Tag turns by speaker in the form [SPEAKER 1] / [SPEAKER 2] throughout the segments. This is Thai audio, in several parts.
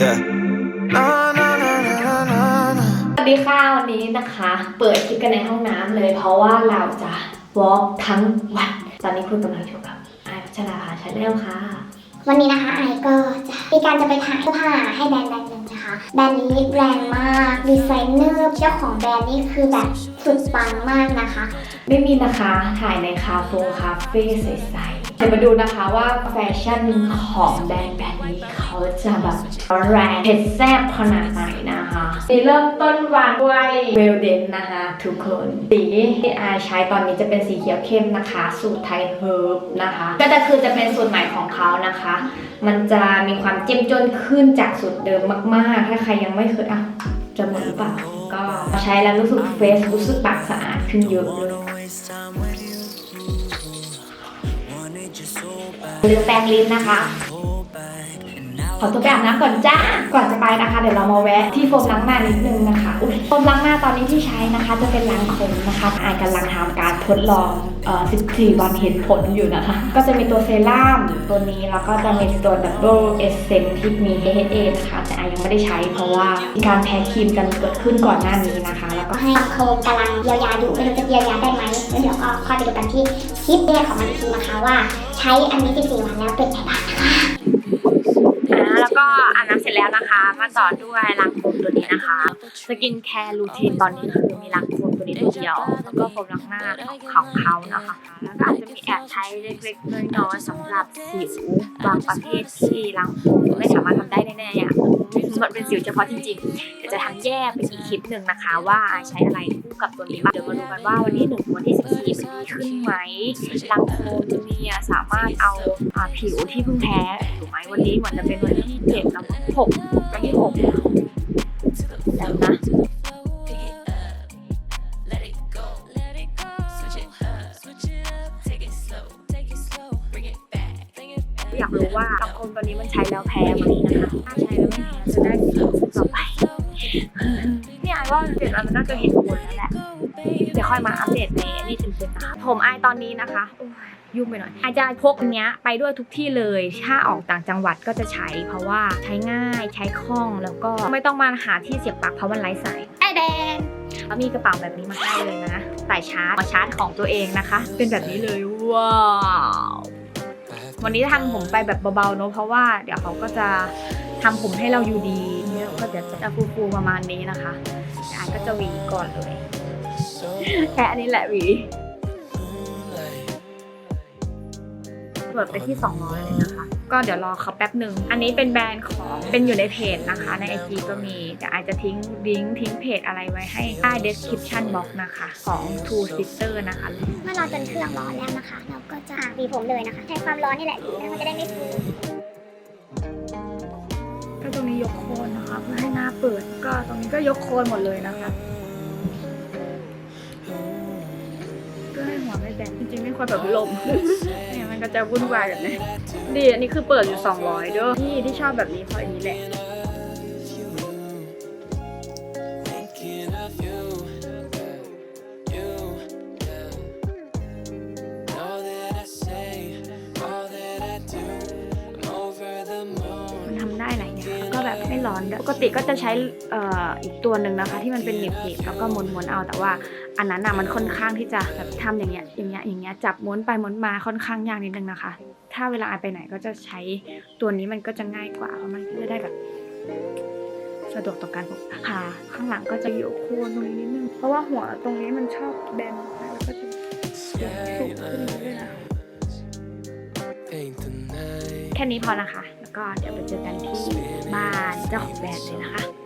[SPEAKER 1] Yeah. No, no, no, no, no, no, no.
[SPEAKER 2] สวัสดีค่ะวันนี้นะคะ เปิดคลิปกันในห้องน้ำเลย เพราะว่าเราจะวอล์กทั้งวัน ตอนนี้คุณกำลังอยู่กับไอายพัชราภาชาแนลค่ะ
[SPEAKER 3] วันนี้นะคะไอก็จะมีการจะไปถ่ายเสื้อผ้าให้แบรนด์แบรนด์หนึ่งนะคะ แบรนด์นี้แรงมาก ดีไซเนอร์เจ้าของแบรนด์นี่คือแบบสุดปังมากนะคะ
[SPEAKER 2] ไม่มีนะคะ ถ่ายในคาเฟ่คาเฟ่ใสๆเดี๋ยวมาดูนะคะว่าแฟชั่นของแบรนด์แบรนด์นี้เขาจะแบบแรงเผ็ดแซ่บขนาดไหนนะคะมีเริ่มต้นวันด้วยเวลเดนนะคะทุกคนสีที่อายใช้ตอนนี้จะเป็นสีเขียวเข้มนะคะ สูตรไทยเฮิร์บนะคะ ก็จะคือจะเป็นสูตรใหม่ของเขานะคะ มันจะมีความเจ้มจนขึ้นจากสูตรเดิมมากๆ ถ้าใครยังไม่เคยอะจะหมดหรือเปล่าก็ใช้แล้วรู้สึกเฟสรู้สึกปากสะอาดขึ้นเยอะเลย หรือแปรงลิ้นนะคะ ขอตัวไปอาบน้ำก่อนจ้า ก่อนจะไปนะคะ เดี๋ยวเรามาแวะที่โฟมล้างหน้านิดนึงนะคะโฟมล้างหน้าตอนนี้ที่ใช้นะคะ จะเป็นล้างคมนะคะอายกำลังทำการทดลองเอ่อ14 วันเห็นผลอยู่นะคะ ก็จะมีตัวเซรั่มตัวนี้แล้วก็จะมีตัว Double Essence ที่มี AHA นะคะแต่อายยังไม่ได้ใช้เพราะว่ามีการแพ้ครีมกันเกิดขึ้นก่อนหน้านี้นะคะ แล้วก็
[SPEAKER 3] ให้โคมกำลังเยียวยาอยู่ไม่รู้จะเยียวยาได้ไหมแล้วเดี๋ยวก็ค่อยไปดูกันที่คลิปแรกของมันอีกทีนะคะว่า ใช้อันนี้14วันแล้วเป็นไงบ้างนะคะ
[SPEAKER 2] แล้วก็อาบน้ำเสร็จแล้วนะคะ มาต่อด้วยล้างผมตัวนี้นะคะสกินแคร์รูทีนตอนนี้คือมีล้างผม ตัวนี้ตัวเดียวแล้วก็ผมล้างหน้าของเขานะคะแล้วก็อาจจะมีแอบใช้เล็กๆน้อยๆสำหรับสิวบางประเภทที่ล้างผมไม่สามารถทำได้แน่ๆอะมันเป็นสิวเฉพาะจริงๆเดี๋ยวจะทำแยกเป็นอีกคลิปหนึ่งนะคะ ว่าใช้อะไรคู่กับตัวนี้บ้างเดี๋ยวมาดูกันว่าวันที่หนึ่งวันที่สิบสี่มันดีขึ้นไหมล้างผมจะมีสามารถเอาผิวที่เพิ่งแพ้ถูกไหมวันนี้เหมือนจะเป็นวันที่เจ็ดแล้วหกวันที่หกแล้วนะ อยากรู้ว่าสังคมตัวนี้มันใช้แล้วแพ้ไหมนะคะถ้าใช้แล้วไม่แพ้จะได้ผลต่อไปนี่ไอว่าเจ็ดวันมันน่าจะเห็นผลแล้วแหละเดี๋ยวค่อยมาอัปเดตในนี่เต็มๆนะคะผมไอตอนนี้นะคะโอ้ยยุ่งไปหน่อยไอจะพกอันเนี้ยไปด้วยทุกที่เลย ถ้าออกต่างจังหวัดก็จะใช้ เพราะว่าใช้ง่ายใช้คล่องแล้วก็ไม่ต้องมาหาที่เสียบปลั๊กเพราะมันไร้สายไอแดงแล้วมีกระเป๋าแบบนี้มาให้เลยนะสายชาร์จมาชาร์จของตัวเองนะคะ เป็นแบบนี้เลยว้าว วันนี้ทำผมไปแบบเบาๆเนาะเพราะว่าเดี๋ยวเขาก็จะทำผมให้เราอยู่ดีเนี่ยก็เดี๋ยวจะฟูๆประมาณนี้นะคะอาก็จะหวีก่อนเลยแค่อันนี้แหละหวี เปิดไปที่ 200เลยนะคะ ก็เดี๋ยวรอเขาแป๊บหนึ่ง อันนี้เป็นแบรนด์ของเป็นอยู่ในเพจนะคะ ใน IG ก็มีแต่อาจจะทิ้งลิงก์ทิ้งเพจอะไรไว้ให้ใต้ description box นะคะ ของ Two Sister นะคะ
[SPEAKER 3] เมื่อเราจนเครื่องร้อนแล้วนะคะ เราก็จะหวีผมเลยนะคะ ใช้ความร้อนนี่แหละหวีแล้วมันจะได้ไม่ฟู
[SPEAKER 2] ก็ตรงนี้ยกโคนนะคะเพื่อให้หน้าเปิด ก็ตรงนี้ก็ยกโคนหมดเลยนะคะ หัวไม่แบนจริงๆไม่ควรแบบลม เนี่ยมันก็จะวุ่นวายแบบนี้ดีอันนี้คือเปิดอยู่ 200เด้อที่ที่ชอบแบบนี้เพราะอันนี้แหละ ร้อนด้วยปกติก็จะใช้เอ่ออีกตัวหนึ่งนะคะ ที่มันเป็นเหน็บๆแล้วก็ม้วนๆเอาแต่ว่า อันนั้นน่ะมันค่อนข้างที่จะแบบทำอย่างเงี้ยอย่างเงี้ยอย่างเงี้ยจับม้วนไปม้วนมาค่อนข้างยากนิดนึงนะคะ ถ้าเวลาไปไหนก็จะใช้ตัวนี้มันก็จะง่ายกว่าเพราะมันก็จะได้แบบสะดวกต่อการพกพาข้างหลังก็จะอยู่โคนตรงนี้นิดนึงเพราะว่าหัวตรงนี้มันชอบแบนแล้วก็จะสูงขึ้นด้วยนะ
[SPEAKER 1] Paint the night.
[SPEAKER 2] แค่นี้พอนะคะแล้ว ก็เดี๋ยวไปเจอกันที่บ้านเจ้าของแบรนด์เลยนะคะ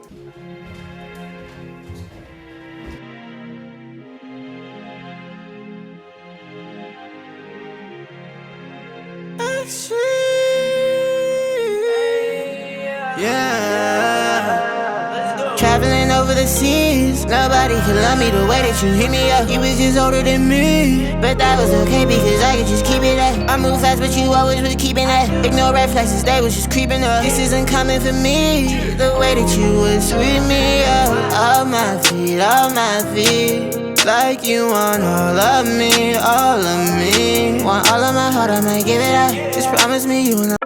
[SPEAKER 4] over the seas, nobody could love me the way that you hit me up. He was just older than me, but that was okay because I could just keep it up. I move fast, but you always was keeping that. Ignore red flags, they was just creeping up. This isn't coming for me, the way that you would sweep me up. Off my feet, off my feet. Like you want all of me, all of me. Want all of my heart, I might give it up. Just promise me you will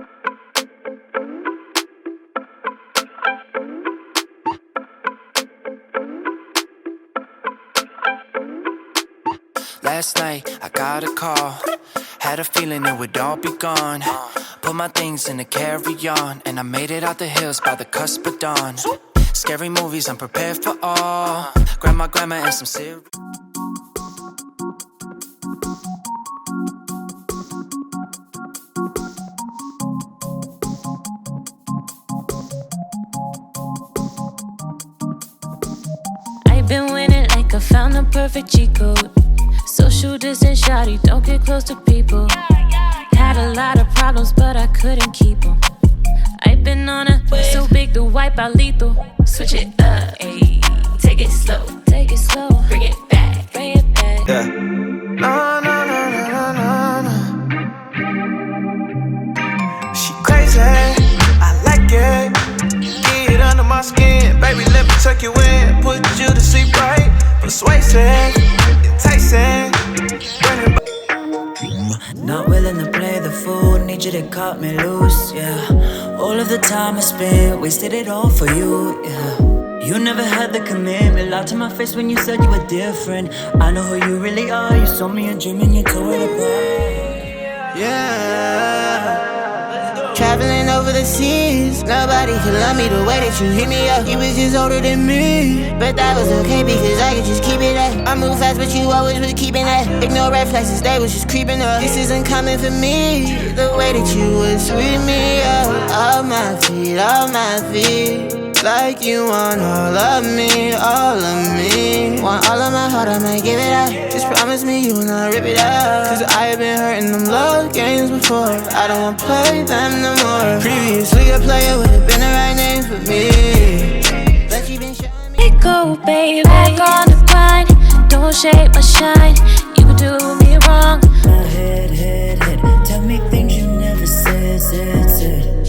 [SPEAKER 1] last night, I got a call. Had a feeling it would all be gone. Put my things in a carry on, and I made it out the hills by the cusp of dawn. Scary movies, I'm prepared for all. Grab my grandma and some cereal.
[SPEAKER 5] I've been winning like I found the perfect cheat code. Social distance, shawty, don't get close to people. Had a lot of problems, but I couldn't keep them. I've been on a wave so big to wipe out lethal. Switch it up, ayy. Take it slow, take it slow. Bring it back, bring it back.
[SPEAKER 6] Yeah. No, no, no, no, no, no, no. She crazy, I like it. Get it under my skin, baby. Let me tuck you in, put you to sleep right. Persuasive, enticing.
[SPEAKER 7] Not willing to play the fool, need you to cut me loose, yeah. All of the time I spent, wasted it all for you, yeah. You never had the commitment, lied to my face when you said you were different. I know who you really are, you sold me a dream and you tore it apart.
[SPEAKER 4] Yeah. Traveling over the seas, nobody could love me the way that you hit me up. You was just older than me, but that was okay because I could just keep it at. I move fast, but you always was keeping that. Ignore red flags, they was just creeping up. This isn't coming for me, the way that you would sweep me up. Off my feet, off my feet. Like you want all of me, all of me. Want all of my heart, I might give it up. Just promise me you will not rip it up. Cause I've been hurting them love games before. I don't wanna play them no more. Previously, a player would have been the right name for me. But you been showing me.
[SPEAKER 5] Let go, baby. Back on the grind. Don't shake my shine. You can do me wrong.
[SPEAKER 7] My head, head, head. Tell me things you never said, said, said.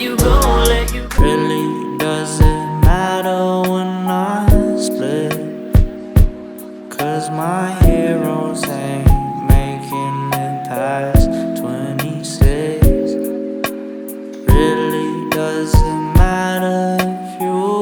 [SPEAKER 7] You go,